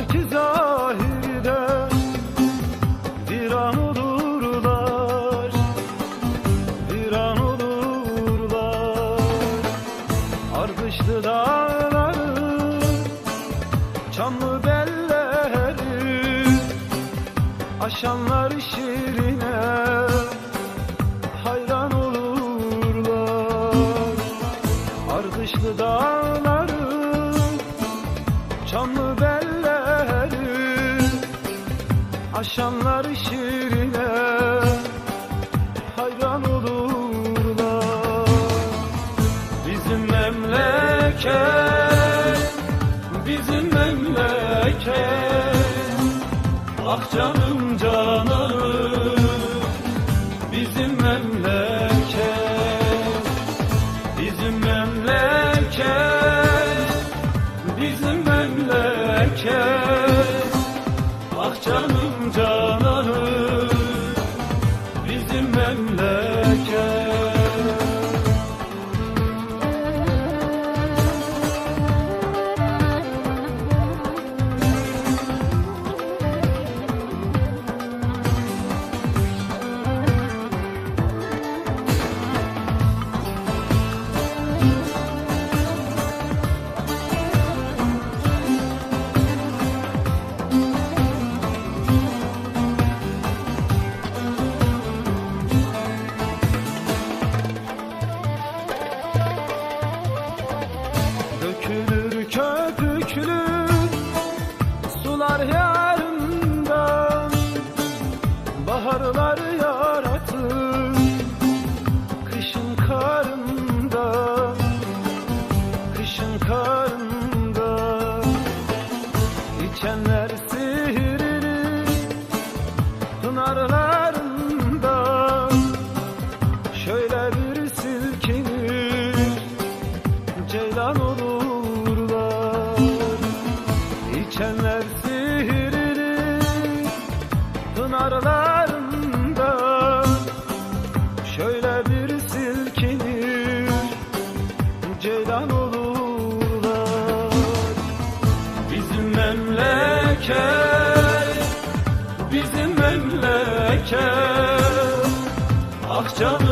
var ki zahirde Viran olurlar Viran olurlar. Ardışlı dağları Çamlı belleri Aşanlar şirin. Aşanlar şirine hayran olurlar. Bizim memleket, bizim memleket. Ah canım canım Ah Baharlar yaratır kışın karında Kışın karında. İçenler sihirli pınarlarında Şöyle bir silkinir ceylan olurlar. İçenler sihirli pınarlarında ceylan olurlar. Bizim memleket, bizim memleket. Ah canım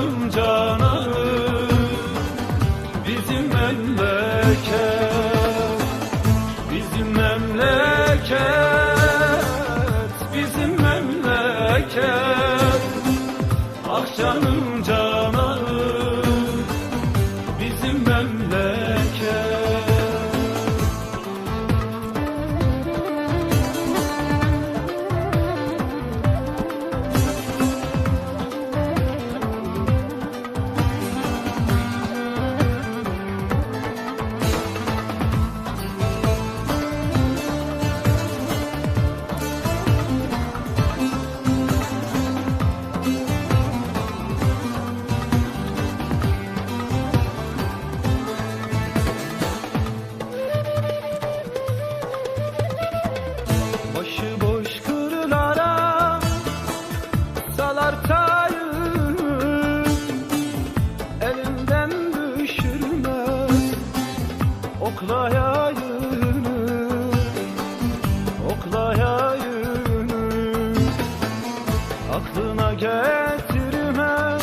Aklına getirmez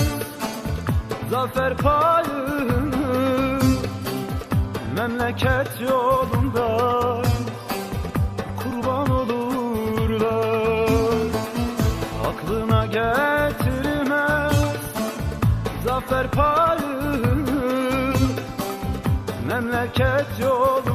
zafer payını Memleket yolunda kurban olurlar. Aklına getirmez zafer payını Memleket yolunda